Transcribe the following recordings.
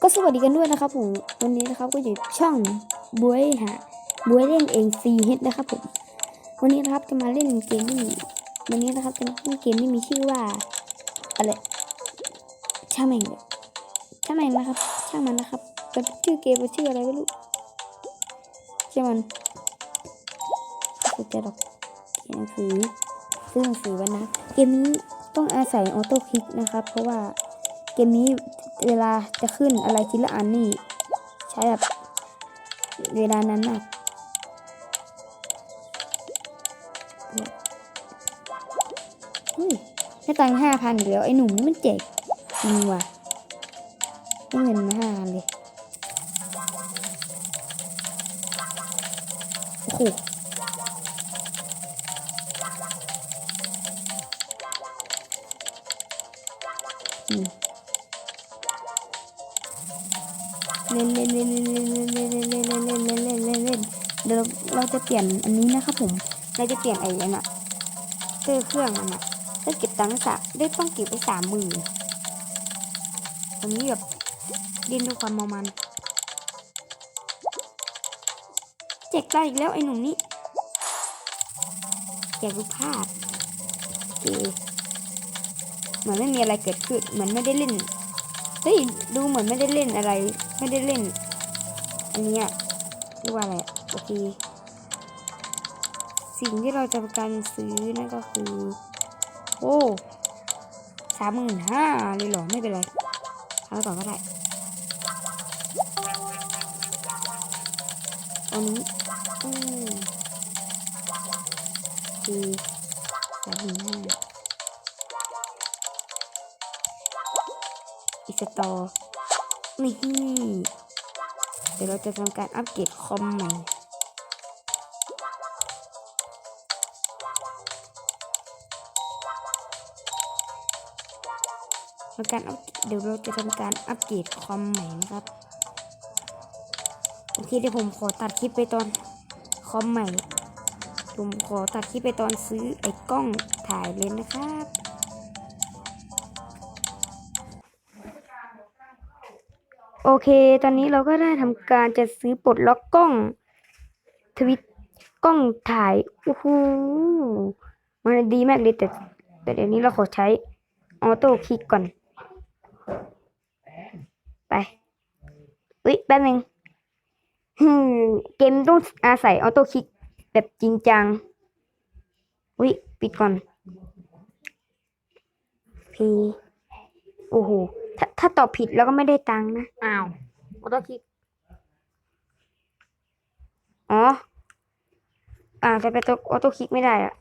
ก็สวัสดีกันด้วยนะครับผมวันนี้นะครับก็อยู่ช่องบวยฮะบวยเล่นเองซีเฮดนะครับผมวันนี้นะครับจะมาเล่นเกมที่มีวันนี้นะครับจะมาเล่นเกมที่มีชื่อว่าอะไรช่างแม่งเลยช่างแม่งนะครับช่างมันนะครับแต่ชื่อเกมมันชื่ออะไรไม่รู้ช่างมันไม่สนใจหรอกเขียนหนังสือซื้อหนังสือไว้นะเกมนี้ต้องอาศัยออโต้คลิกนะครับ เพราะว่า เกมนี้เวลาจะขึ้นอะไรทีละอันนี่ใช้แบบเวลานั้นมากเฮ้ยได้ตังค์ห้าพันเดี๋ยวไอ้หนุ่มนี่มันเจ๋งจริงว่ะได้เงินมาห้าพันเลย เดี๋ยวเราจะเปลี่ยนอันนี้นะครับผม เราจะเปลี่ยนไอ้นั่นอะเครื่อเครื่องมันอะได้เก็บตังค์สามได้ต้องเก็บไปสามหมื่นตอนนี้แบบเล่นด้วยความเมามันเจ็กตาอีกแล้วไอ้หนุ่มนี่แจกรูปภาพโอเคเหมือนไม่มีอะไรเกิดขึ้นเหมือนไม่ได้เล่นเฮ้ยดูเหมือนไม่ได้เล่นอะไร ไม่ได้เล่น อันนี้เรียกว่าอะไร โอเค สิ่งที่เราจะประกันซื้อนั่นก็คือ โอ้สามหมื่นห้าเลยเหรอ ไม่เป็นไรเอาต่อก็ได้ตอนนี้อืมคือสามหมื่นห้าอีกสตอร์นี่เดี๋ยวเราจะทำการอัปเกรดคอมใหม่ ทำการอัปเดี๋ยวเราจะทำการอัปเกรดคอมใหม่นะครับโอเคเดี๋ยวผมขอตัดคลิปไปตอนคอมใหม่ ผมขอตัดคลิปไปตอนซื้อไอ้กล้องถ่ายเลยนะครับโอเค ตอนนี้เราก็ได้ทำการจะซื้อปลดล็อกกล้อง ทวิตกล้องถ่ายโอ้โหมันดีมากเลยแต่แต่เดี๋ยวนี้เราขอใช้ออโต้คลิกก่อน อุ้ยแป๊บนึงฮึมเกมต้องอาศัยออโต้คลิกแบบจริงจัง อุ้ยปิดก่อน พี โอ้โห ถ้าถ้าตอบผิดแล้วก็ไม่ได้ตังค์นะ อ้าวออโต้คลิก อ๋อ อ่าจะไปตัวออโต้คลิกไม่ได้อะ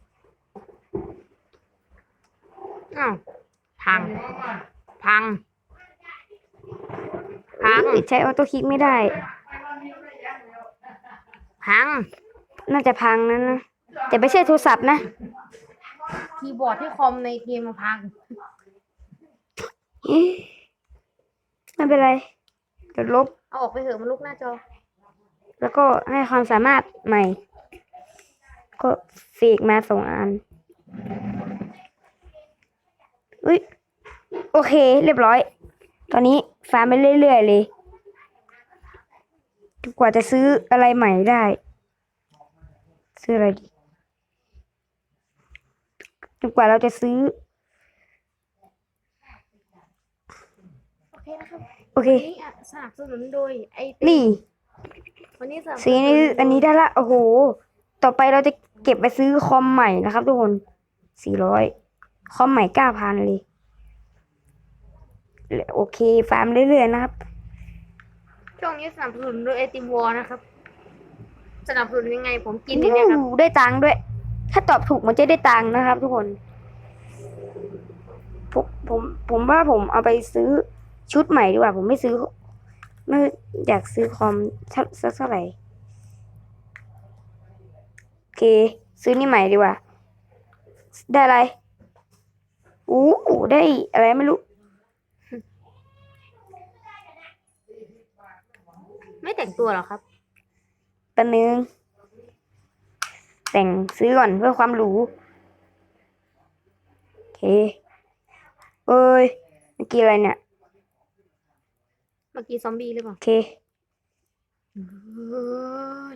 อ้าว พัง พัง พังอุ๊ยใช้ออโต้คลิกไม่ได้ พัง น่าจะพังนั้นนะแต่ไม่ใช่โทรศัพท์นะ คีย์บอร์ดที่คอมในเกมมาพังเอ๊ะไม่เป็นไรเดี๋ยวลบ เอาออกไปเถอะมันลุกหน้าจอ แล้วก็ให้ความสามารถใหม่ ก็เสกมาสองอัน อุ้ยโอเค เรียบร้อย ตอนนี้ฟาร์มไปเรื่อยๆเลยกว่าจะซื้ออะไรใหม่ได้ ซื้ออะไรดีจนกว่าเราจะซื้อ โอเคนะครับโอเค วันนี้อะสนับสนุนโดยไอติมนี่ วันนี้สนับสสีนุนนี้โดยอันนี้ได้ละโอ้โห ต่อไปเราจะเก็บไปซื้อคอมใหม่นะครับทุกคนสี่ร้อยคอมใหม่เก้าพันเลย โอเค ฟาร์มเรื่อยๆนะครับ ช่วงนี้สนับสนุนโดยไอติมวอลนะครับ สนับสนุนยังไง ผมกินนี่นะครับอู้ได้ตังค์ด้วย ถ้าตอบถูกมันจะได้ตังค์นะครับ ทุกคนผมผมผมว่าผมเอาไปซื้อชุดใหม่ดีกว่า ผมไม่ซื้อไม่อยากซื้อคอมสักสักเท่าไหร่โอเค ซื้อนี่ใหม่ดีกว่า ได้อะไรอู้ได้อะไรไม่รู้ ไม่แต่งตัวหรอครับแป๊บนึง แต่งซื้อก่อนเพื่อความหรูโอเคเอ้ยเมื่อกี้อะไรเนี่ย เมื่อกี้ซอมบี้หรือเปล่าโอเคเฮ้ย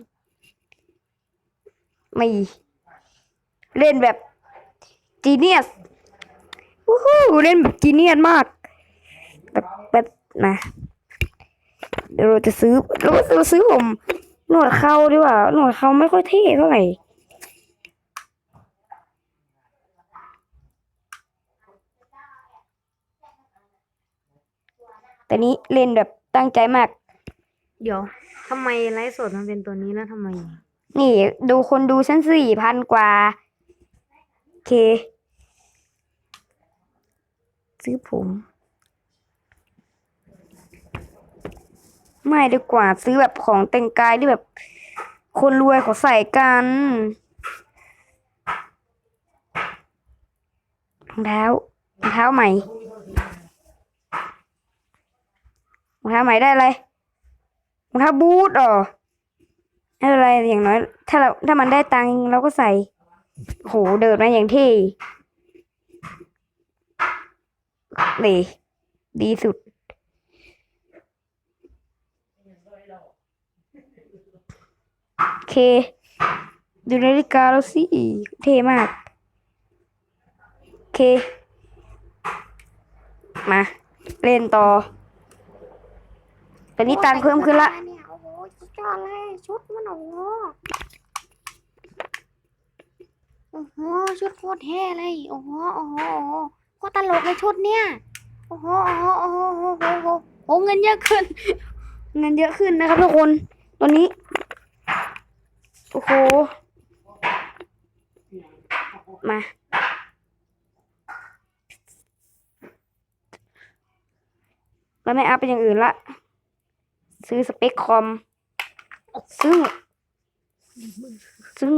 ไม่ เล่นแบบจีเนียสวู้ฮู้เล่นแบบจีเนียสมาก แบบแบบนะ เดี๋ยวเราจะซื้อเราเราซื้อผมหนวดเขาดีกว่าหนวดเขาไม่ค่อยเท่เท่าไหร่แต่นี้เล่นแบบตั้งใจมาก เดี๋ยวทำไมไลฟ์สดมันเป็นตัวนี้แล้วทำไม นี่ดูคนดูฉันสี่พันกว่า โอเค ซื้อผม ไม่ดีกว่าซื้อแบบของแต่งกายที่แบบ คนรวยเขาใส่กันรองเท้ารองเท้าใหม่รองเท้าใหม่ได้อะไรรองเท้าบูทเหรอไม่เป็นไรอย่างน้อย ถ้าเราถ้ามันได้ตังค์เราก็ใส่โหเดินมาอย่างที่ดีดีสุด โอ เค ดูนาฬิกาแล้วสิเท่มากโอเค มา เล่นต่อ ตอนนี้ตังเพิ่มขึ้นละ เนี่ยโอ้โหสุดยอดเลยชุดมันโอ้โหโอ้โหชุดโคตรเท่เลย โอ้โหโอ้โหโอ้โหโคตรตลกเลยชุดเนี่ยโอ้โหโอ้โหโอ้โหโอ้โหโอ้โหโอ้โหเงินเยอะขึ้น เงินเยอะขึ้นนะครับทุกคน ตอนนี้ โอ้โหมา แล้วไม่อัพเป็นอย่างอื่นละ ซื้อสเปคคอม ซึ่ง ซึ่ง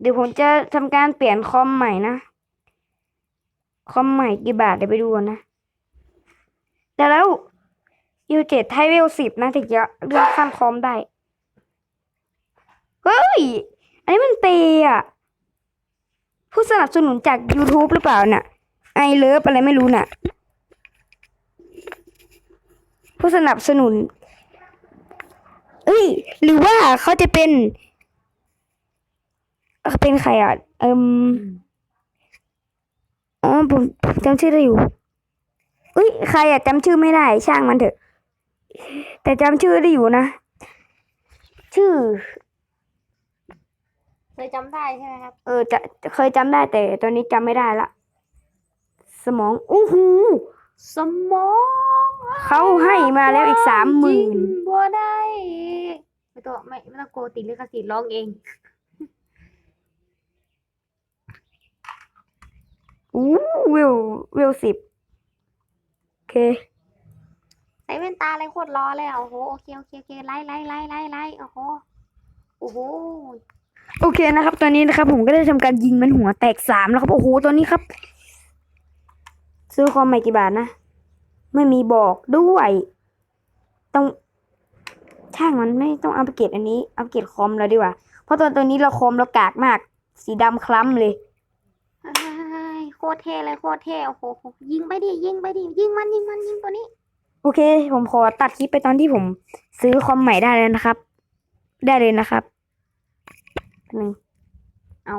เดี๋ยวผมจะทำการเปลี่ยนคอมใหม่นะ คอมใหม่กี่บาทเดี๋ยวไปดูนนะแต่แล้วยูเจ็ดไทเวลสิบนะถึงจะเลือกขั้นคอมได้ เฮ้ย อันนี้มันเปย์อะผู้สนับสนุนจาก YouTube หรือเปล่าน่ะไอเลิฟอะไรไม่รู้น่ะ ผู้สนับสนุน เอ้ย หรือว่าเขาจะเป็น เป็นใครอะ เอิมอ๋อผมผมจำชื่อได้อยู่เอ้ย ใครอะจำชื่อไม่ได้ ช่างมันเถอะ แต่จำชื่อได้อยู่นะ ชื่อ เคยจำได้ใช่ไหมครับ เออจะจะเคยจำได้แต่ตอนนี้จำไม่ได้ละ สมองอู้หูสมองเขาให้มาแล้วอีกสามหมื่นบัวได้ไม่ต้องไม่ไม่ต้องโกลัวติดลิขสิทธิ์ร้องเอง อู้วิววิวสิบโอเค ใส่แว่นตาอะไรโคตรรอเลยอะโอ้โหโอเคโอเคโอเคไล่ไล่ไล่ไล่ไล่โอ้โหโอ้โห โอเคนะครับ ตอนนี้นะครับ ผมก็ได้ทำการยิงมันหัวแตกสามแล้วครับ โอ้โห ตอนนี้ครับ ซื้อคอมใหม่กี่บาทนะ ไม่มีบอกด้วย ต้องช่างมันไม่ต้องอัปเกรดอันนี้ อัปเกรดคอมแล้วดีกว่า เพราะตอนตัวนี้เราคอมเรากากมาก สีดำคล้ำเลยเฮ้ยโคตรเท่เลยโคตรเท่โอ้โหยิงไปดิยิงไปดิยิงมันยิงมันยิงตัวนี้ โอเค ผมขอตัดคลิปไปตอนที่ผม ซื้อคอมใหม่ได้เลยนะครับ ได้เลยนะครับ หนึ่งเอา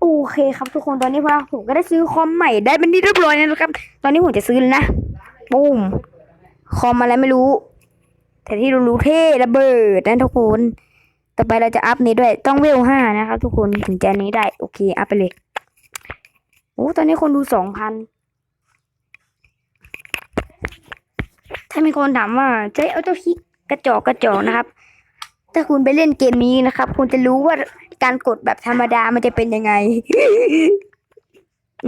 โอเคครับทุกคนตอนนี้พอผมก็ได้ซื้อคอมใหม่ได้เป็นที่เรียบร้อยแล้วนะครับ ตอนนี้ผมจะซื้อนะปุ้มคอมอะไรไม่รู้ แต่ที่รู้ๆเท่ระเบิดนะทุกคน ต่อไปเราจะอัพนี้ด้วย ต้องเวลห้านะครับทุกคนถึงจะนนี้ได้โอเคอัพไปเลยโอ้ตอนนี้คนดูสองพันถ้ามีคนถามว่าจะเอาเจ้าคิกกระจอกกระจอกนะครับ ถ้าคุณไปเล่นเกมนี้นะครับ คุณจะรู้ว่าการกดแบบธรรมดามันจะเป็นยังไง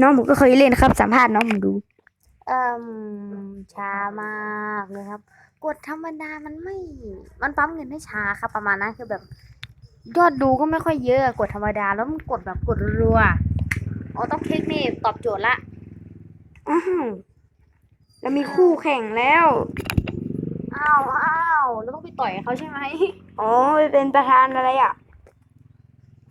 น้องผมก็เคยเล่นครับ สัมภาษณ์น้องผมดูเอ่มช้ามากเลยครับ กดธรรมดามันไม่ มันปั๊มเงินได้ช้าครับ ประมาณนั้นคือแบบ ยอดดูก็ไม่ค่อยเยอะ กดธรรมดาแล้วมันกดแบบกดรัวๆอ๋อต้องคลิกนี่ตอบโจทย์ละอ้าวแล้วมีคู่แข่งแล้ว อ้าว อ้าวแล้วต้องไปต่อยเขาใช่ไหมอ๋อเป็นประธานอะไรอะ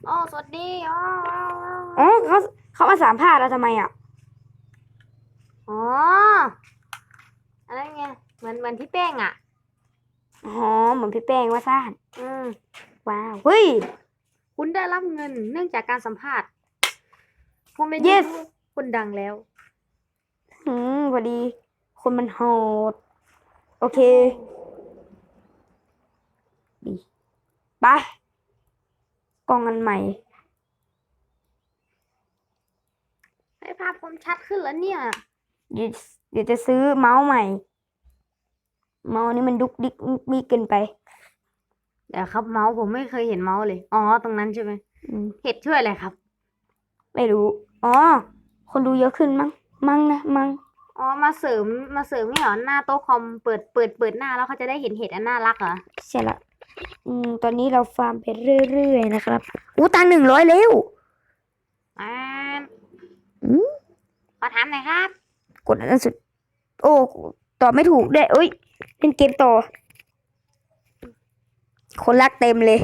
อ๋อสวัสดีอ๋ออ้าวอ้าวอ๋อเขาเขามาสัมภาษณ์เราทำไมอะอ๋ออันนั้นไงเหมือนเหมือนพี่แป้งอะอ๋อเหมือนพี่แป้งว่าซ่านอืมว้าวเฮ้ยคุณได้รับเงินเนื่องจากการสัมภาษณ์คุณไม่ Yes คุณดังแล้วอืมพอดี คนมันโหด โอเค ดี ไปกล้องอันใหม่ให้ภาพผมชัดขึ้นแล้วเนี่ย เดี๋ยวเดี๋ยวจะซื้อเมาส์ใหม่ เมาส์นี้มันดุกดิกมีเกินไปเดี๋ยวครับเมาส์ผมไม่เคยเห็นเมาส์เลย อ๋อ ตรงนั้นใช่ไหมอืมเห็ดช่วยอะไรครับ ไม่รู้ อ๋อ คนดูเยอะขึ้นมั้ง มั้งนะ มั้ง อ๋อ มาเสริม มาเสริมนี่เหรอ หน้าโต๊ะคอม เปิด เปิด เปิดหน้าแล้วเขาจะได้เห็นเห็ดอันน่ารักเหรอ ใช่ละ อืมตอนนี้เราฟาร์มไปเรื่อยๆนะครับอู้ตังหนึ่งร้อยเร็วอ่าอืมขอถามหน่อยครับ กดอันนั้นสุด โอ้ตอบไม่ถูกด้วยเอ้ยเล่นเกมต่อ คนรักเต็มเลย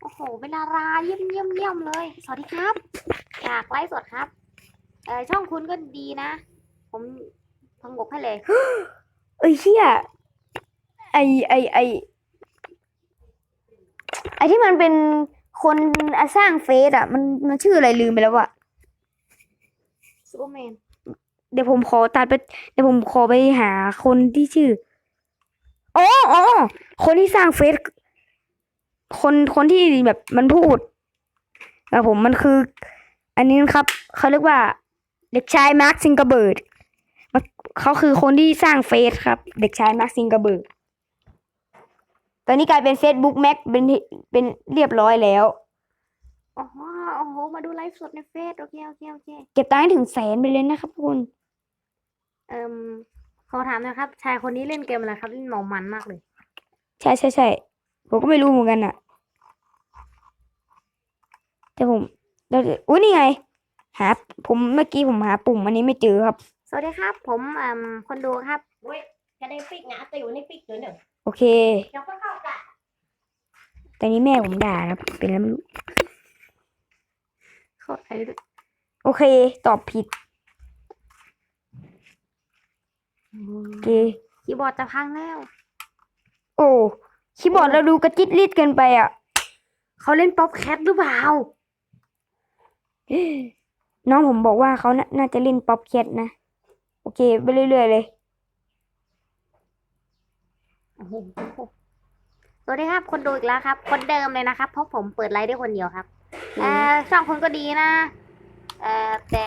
โอ้โห เป็นดาราเยี่ยมเยี่ยมเยี่ยมเลย สวัสดีครับจากไลฟ์สดครับ เออช่องคุณก็ดีนะ ผมพงกให้เลย เอ้ยเชี่ยไอไอไอ ไอที่มันเป็นคนอะสร้างเฟซอะมันมันชื่ออะไรลืมไปแล้วอะซูเปอร์แมนเดี๋ยวผมขอตัดไปเดี๋ยวผมขอไปหาคนที่ชื่ออ๋ออ๋อคนที่สร้างเฟซคนคนที่แบบมันพูดครับผมมันคือ อันนี้นะครับเขาเรียกว่า เด็กชายมาร์คซิงเกอร์เบิร์ดมันเขาคือคนที่สร้างเฟซครับ เด็กชายมาร์คซิงเกอร์เบิร์ด ตอนนี้กลายเป็น Facebook แม็กเป็นที่เป็นเรียบร้อยแล้วอ๋อโอ้โห มาดูไลฟ์สดในเฟซโอเคโอเคโอเค เก็บตังค์ให้ถึงแสนไปเลยนะครับทุกคนเอ่มขอถามหนะครับ ชายคนนี้เล่นเกมอะไรครับเล่นเมามันมากเลย ใช่ใช่ใช่ผมก็ไม่รู้เหมือนกันอะแต่ผมเราจะอุ้ยนี่ไง หา ผมเมื่อกี้ผมหาปุ่มอันนี้ไม่เจอครับ สวัสดีครับ ผมเอ่มคนดูครับ เว้ยจะได้ปิกนะติวนี่ปิกตัวหนึ่ง โอเคเดี๋ยวก็เข้ากะตอนนี้แม่ผมด่าครับ เป็นแล้วไม่รู้ขอใครด้วยโอเค ตอบผิด โอเค คีย์บอร์ดจะพังแล้ว โอ้คีย์บอร์ดเราดูกระจิตริดเกินไปอะ เขาเล่นป๊อปแคทหรือเปล่า น้องผมบอกว่าเขาน่าน่าจะเล่นป๊อปแคทนะ โอเค ไปเรื่อยๆเลยโอ้โห สวัสดีครับ คนดูอีกแล้วครับ คนเดิมเลยนะครับ เพราะผมเปิดไลฟ์ได้คนเดียวครับเออช่องคุณก็ดีนะเออแต่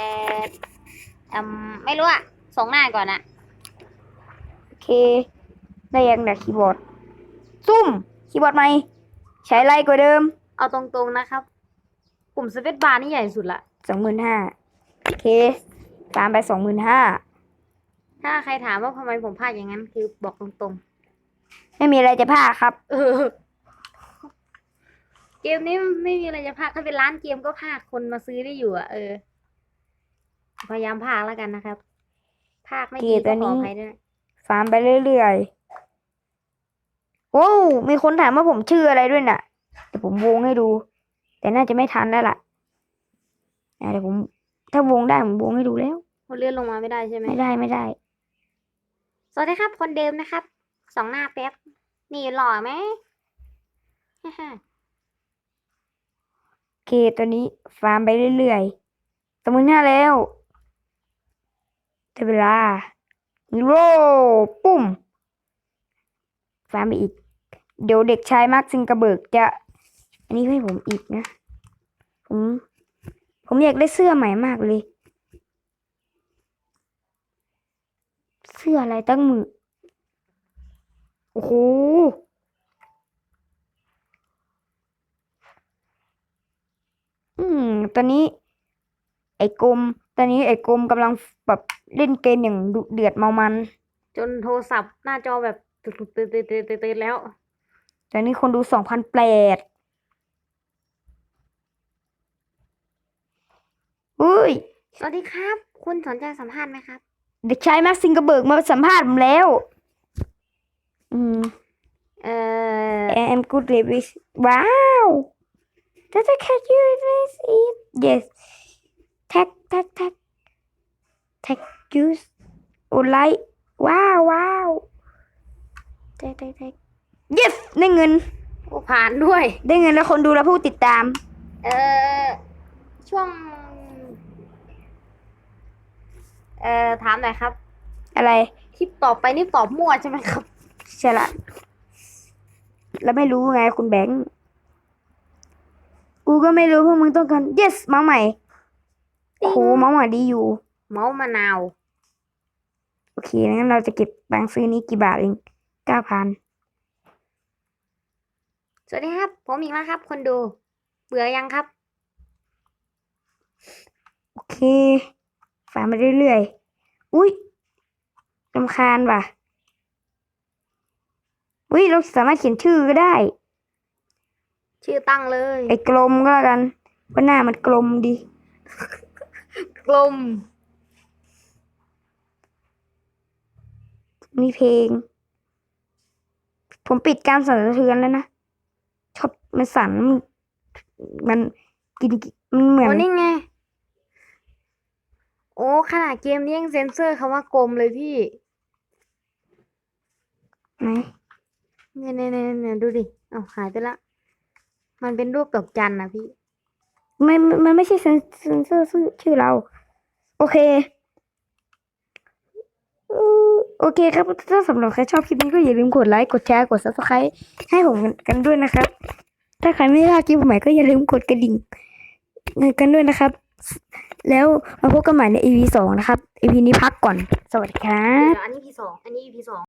อืมไม่รู้อะส่งหน้าก่อนอะโอเค ได้ยังเนี่ยคีย์บอร์ดซุ่มคีย์บอร์ดใหมใช้ไรกว่าเดิม เอาตรงๆนะครับปุ่มสเปซบาร์นี่ใหญ่สุดละสองหมื่นห้าโอเคตามไปสองหมื่นห้าถ้าใครถามว่าทำไมผมพลาดอย่างนั้น คือบอกตรง ไม่มีอะไรจะพลาดครับๆเออ เกมนี้ไม่มีอะไรจะพากถ้าเป็นร้านเกมก็พากคนมาซื้อได้อยู่อะเออ พยายามพากแล้วกันนะครับพากไม่ดีเกมตัก็วขนี้ออภัยด้วยฟาร์มไปเรื่อยๆโอ้วมีคนถามว่าผมชื่ออะไรด้วยน่ะเดี๋ยวผมวงให้ดู แต่น่าจะไม่ทันแล้วล่ะอะเดี๋ยวผม ถ้าวงได้ผมวงให้ดูแล้วมันเลื่อนลงมาไม่ได้ใช่ไหมไม่ได้ไม่ได้ สวัสดีครับ คนเดิมนะครับ สองหน้าแป๊บ นี่หล่อไหมฮ่าโอเคตัวนี้ฟาร์มไปเรื่อยๆสองหมื่นห้าแล้วได้เวลาฮีโร่ปุ่มฟาร์มไปอีก เดี๋ยวเด็กชายมาร์คซิงกระเบิกจะ อันนี้ให้ผมอีกนะ ผม ผมอยากได้เสื้อใหม่มากเลย เสื้ออะไรตั้งมือ อ้โหอืม ตอนนี้ ไอ้กรมตอนนี้ไอ้กรมกำลังแบบเล่นเกมอย่างดุเดือดเมามัน จนโทรศัพท์หน้าจอแบบตุดๆตื่นตื่นตื่นตื่นแล้ว ตอนนี้คนดูสองพันแปดอุ้ย สวัสดีครับ คุณสนใจสัมภาษณ์ไหมครับ เด็กชายแม็กซิงกระเบิกมาสัมภาษณ์ผมแล้ว อืมเอ่อ I am good Lewis ว้าว Does I catch you this it yes tag tag tag tag use โอไลว้าวว้าวแท็กแท็กแท็ก yes ได้เงิน โอ้ผ่านด้วย ได้เงินแล้วคนดูและผู้ติดตาม เออช่วง เอ่อถามหน่อยครับ อะไร คลิปต่อไปนี่ตอบมั่วใช่ไหมครับ ใช่ละแล้วไม่รู้ไงคุณแบงค์กูก็ไม่รู้พวกมึงต้องการ yes เมาส์ใหม่โอ้โหเมาส์ใหม่ดีอยู่ เมาส์มะนาว โอเคงั้นเราจะเก็บแบงค์ซื้อนี้กี่บาทเองเก้าพันสวัสดีครับ ผมอีกแล้วครับ คนดู เบื่อยังครับ โอเคฟังไปเรื่อยๆ อุ้ยรำคาญว่ะ อุ้ยเราสามารถเขียนชื่อก็ได้ ชื่อตั้งเลย ไอ้กลมก็แล้วกันเพราะหน้ามันกลมดี กลม มีเพลง ผมปิดการสั่นสะเทือนแล้วนะ ชอบมันสั่นมันมันกินมันเหมือนโอ้นี่ไง โอ้ขนาดเกมนี้ยังเซ็นเซอร์คำว่ากลมเลยพี่ ไหน เนี่ยเนี่ยเนี่ยเนี่ยดูดิเอาหายไปละ มันเป็นรูปดอกจันนะพี่ ไม่มันไม่ใช่เซนเซนเซอร์ชื่อชื่อเรา โอเคเอ่อโอเคครับ ถ้าสำหรับใครชอบคลิปนี้ก็อย่าลืมกดไลค์ กดแชร์ กด subscribe ให้ผมกันด้วยนะครับ ถ้าใครไม่ได้คลิปใหม่ก็อย่าลืมกดกระดิ่งกันด้วยนะครับ แล้วมาพบกันใหม่ใน EP สองนะครับ EP นี้พักก่อน สวัสดีครับเดี๋ยวอันนี้ EP สองอันนี้ EP สอง